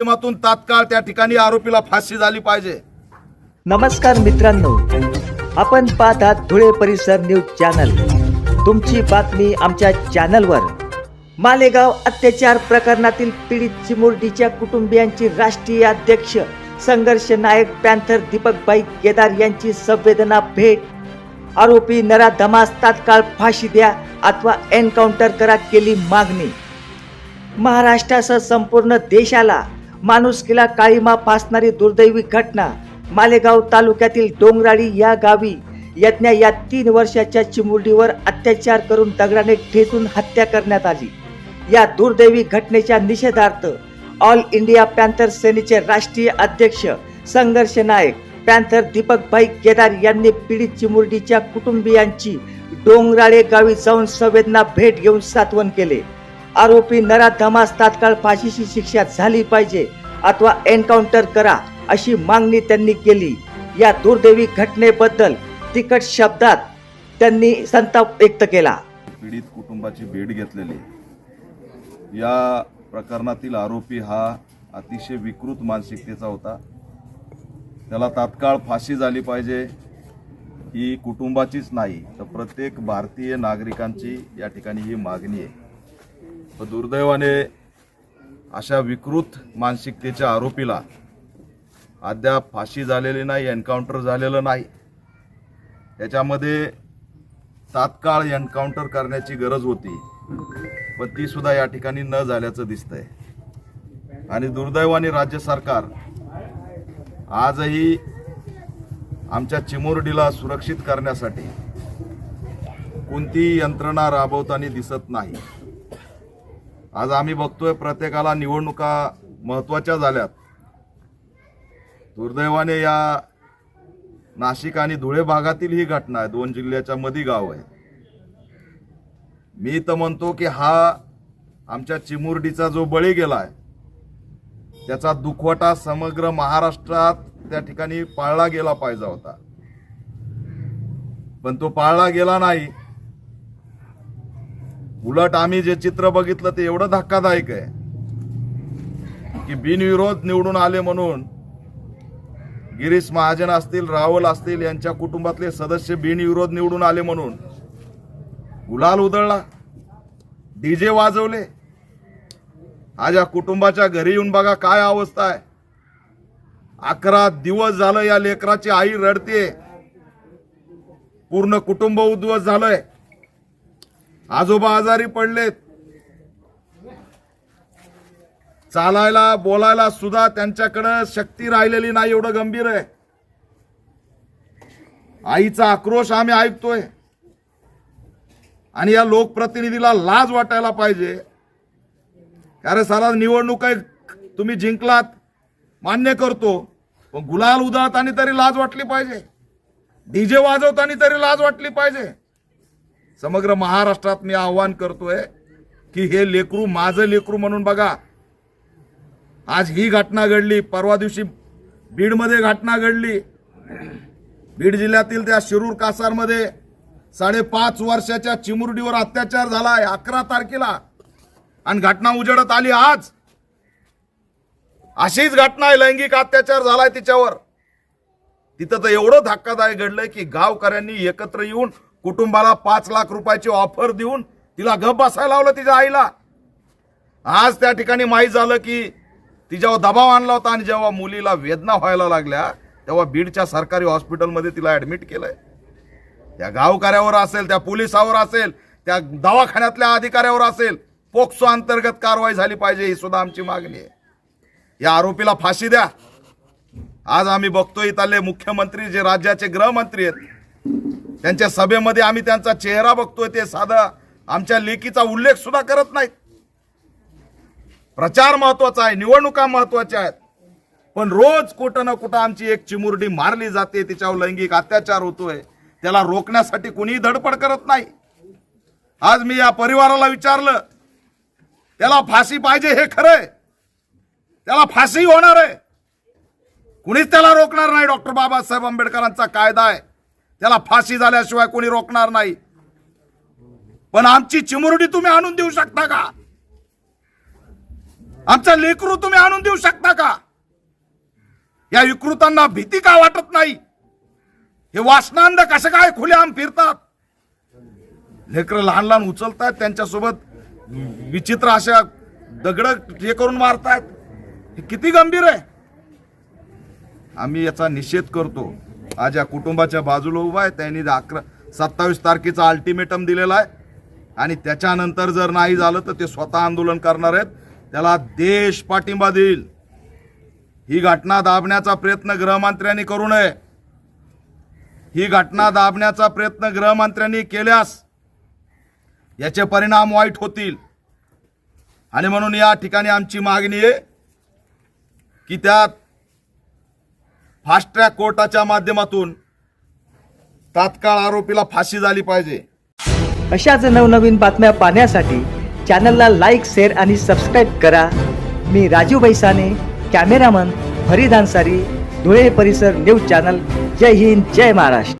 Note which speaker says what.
Speaker 1: माध्यमातून तात्काळ त्या ठिकाणी आरोपीला फाशी झाली पाहिजे.
Speaker 2: नमस्कार मित्रांनो. आपण पाहतात धुळे परिसर न्यूज चॅनल. तुमची बातमी आमच्या चॅनलवर. मालेगाव अत्याचार प्रकरणातील पीडित चिमुरडीच्या कुटुंबियांची राष्ट्रीय अध्यक्ष संघर्ष नायक पॅन्थर दीपकबाई केदार यांची संवेदना भेट. आरोपी नराधमास तात्काळ फाशी द्या अथवा एन्काउंटर करा केली मागणी. महाराष्ट्रासह संपूर्ण देशाला माणुसकीला काळीमा फासणारी दुर्दैवी घटना मालेगाव तालुक्यातील डोंगराळी या गावी यज्ञा या तीन वर्षाच्या चिमुरडीवर अत्याचार करून दगडाने ठेचून हत्या करण्यात आली. या दुर्दैवी घटनेच्या निषेधार्थ ऑल इंडिया पॅन्थर सेनेचे राष्ट्रीय अध्यक्ष संघर्ष नायक पॅन्थर दीपकभाई केदार यांनी पीडित चिमुरडीच्या कुटुंबियांची डोंगराळे गावी जाऊन संवेदना भेट घेऊन सात्वन केले. आरोपी नराधमास तात्काळ फाशीची शिक्षा झाली पाहिजे अथवा एन्काउंटर करा अशी मागणी त्यांनी केली. या दुर्दैवी घटनेबद्दल तिखट शब्दात त्यांनी संताप व्यक्त केला.
Speaker 1: पीडित कुटुंबाची भेट घेतलेली. या प्रकरणातील आरोपी हा अतिशय विकृत मानसिकतेचा होता. त्याला तात्काळ फाशी झाली पाहिजे ही कुटुंबाचीच नाही तर प्रत्येक भारतीय नागरिकांची या ठिकाणी ही मागणी आहे. दुर्दैवाने अशा विकृत मानसिकतेच्या आरोपीला अद्याप फाशी झालेली नाही एन्काउंटर झालेलं नाही. त्याच्यामध्ये तात्काळ एन्काउंटर करण्याची गरज होती पण ती सुद्धा या ठिकाणी न झाल्याचं दिसतंय. आणि दुर्दैवाने राज्य सरकार आजही आमच्या चिमुरडीला सुरक्षित करण्यासाठी कोणतीही यंत्रणा राबवताना दिसत नाही. आज आम्ही बघतोय प्रत्येकाला निवडणुका महत्त्वाच्या झाल्यात. दुर्दैवाने या नाशिक आणि धुळे भागातील ही घटना आहे. दोन जिल्ह्याच्या मधी गाव आहे. मी तर म्हणतो की हा आमच्या चिमुरडीचा जो बळी गेला आहे त्याचा दुखवटा समग्र महाराष्ट्रात त्या ठिकाणी पाळला गेला पाहिजे होता. पण तो पाळला गेला नाही. उलट आम्ही जे चित्र बघितलं ते एवढं धक्कादायक आहे की बिनविरोध निवडून आले म्हणून गिरीश महाजन असतील रावल असतील यांच्या कुटुंबातले सदस्य बिनविरोध निवडून आले म्हणून गुलाल उधळला डीजे वाजवले. आज या कुटुंबाच्या घरी येऊन बघा काय अवस्था आहे. अकरा दिवस झालं या लेकराची आई रडते पूर्ण कुटुंब उद्ध्वस्त झालंय. आजोबा आजारी पडलेत. चालायला बोलायला सुद्धा त्यांच्याकडे शक्ती राहिलेली नाही एवढं गंभीर आहे. आईचा आक्रोश आम्ही ऐकतोय. आणि या लोकप्रतिनिधीला लाज वाटायला पाहिजे. कारण साला निवडणूक तुम्ही जिंकलात मान्य करतो. पण गुलाल उधळताना तरी लाज वाटली पाहिजे. डीजे वाजवताना तरी लाज वाटली पाहिजे. समग्र महाराष्ट्रात मी आव्हान करतोय की हे लेकरू माझं लेकरू म्हणून बघा. आज ही घटना घडली परवा दिवशी बीडमध्ये घटना घडली. बीड जिल्ह्यातील त्या शिरूर कासारमध्ये साडेपाच वर्षाच्या चिमुरडीवर अत्याचार झालाय अकरा तारखेला. आणि घटना उजडत आली आज. अशीच घटना आहे लैंगिक अत्याचार झालाय तिच्यावर. तिथं तर एवढं धक्कादायक घडलंय की गावकऱ्यांनी एकत्र येऊन कुटुंबाला पाच लाख रुपयाची ऑफर देऊन तिला गप बसायला लावलं तिच्या आईला. आज त्या ठिकाणी माहीत झालं की तिच्यावर दबाव आणला होता आणि जेव्हा मुलीला वेदना व्हायला लागल्या तेव्हा बीडच्या सरकारी हॉस्पिटलमध्ये तिला ऍडमिट केलंय. त्या गावकऱ्यावर असेल त्या पोलिसावर असेल त्या दवाखान्यातल्या अधिकाऱ्यावर असेल पोक्सो अंतर्गत कारवाई झाली पाहिजे ही सुद्धा आमची मागणी आहे. या आरोपीला फाशी द्या. आज आम्ही बघतोय इथले मुख्यमंत्री जे राज्याचे गृहमंत्री आहेत त्यांच्या सभेमध्ये आम्ही त्यांचा चेहरा बघतोय ते साधा आमच्या लेखीचा उल्लेख सुद्धा करत नाहीत. प्रचार महत्त्वाचा आहे निवडणुका महत्त्वाच्या आहेत. पण रोज कुठं ना कुठं आमची एक चिमुरडी मारली जाते तिच्यावर लैंगिक अत्याचार होतोय. त्याला रोखण्यासाठी कुणीही धडपड करत नाही. आज मी या परिवाराला विचारलं त्याला फाशी पाहिजे हे खरंय त्याला फाशी होणार आहे. कुणीच त्याला रोखणार नाही डॉक्टर बाबासाहेब आंबेडकरांचा कायदा आहे. त्याला फाशी झाल्याशिवाय कोणी रोखणार नाही. पण आमची चिमुरडी तुम्ही आणून देऊ शकता का? आमचा लेकरू तुम्ही आणून देऊ शकता का? या विकृतांना भीती का वाटत नाही? हे वासनांद कसं काय खुलेआम फिरतात? लेकरं लहान लहान उचलतात त्यांच्यासोबत विचित्र अशा दगड हे करून मारतायत. हे किती गंभीर आहे. आम्ही याचा निषेध करतो. आज या कुटुंबाच्या बाजूला उभा आहे. त्यांनी अकरा सत्तावीस तारखेचा अल्टिमेटम दिलेला आहे. आणि त्याच्यानंतर जर नाही झालं तर ते स्वतः आंदोलन करणार आहेत. त्याला देश पाठिंबा देईल. ही घटना दाबण्याचा प्रयत्न गृहमंत्र्यांनी करू नये. ही घटना दाबण्याचा प्रयत्न गृहमंत्र्यांनी केल्यास याचे परिणाम वाईट होतील. आणि म्हणून या ठिकाणी आमची मागणी आहे की त्यात फास्ट ट्रॅक कोर्टाच्या माध्यमातून तात्काळ आरोपीला फाशी झाली पाहिजे.
Speaker 2: अशाच नवनवीन बातम्या पाहण्यासाठी चॅनलला लाईक शेअर आणि सबस्क्राईब करा. मी राजू बैसाने कॅमेरामन फरीद अन्सारी धुळे परिसर न्यूज चॅनल. जय हिंद जय महाराष्ट्र.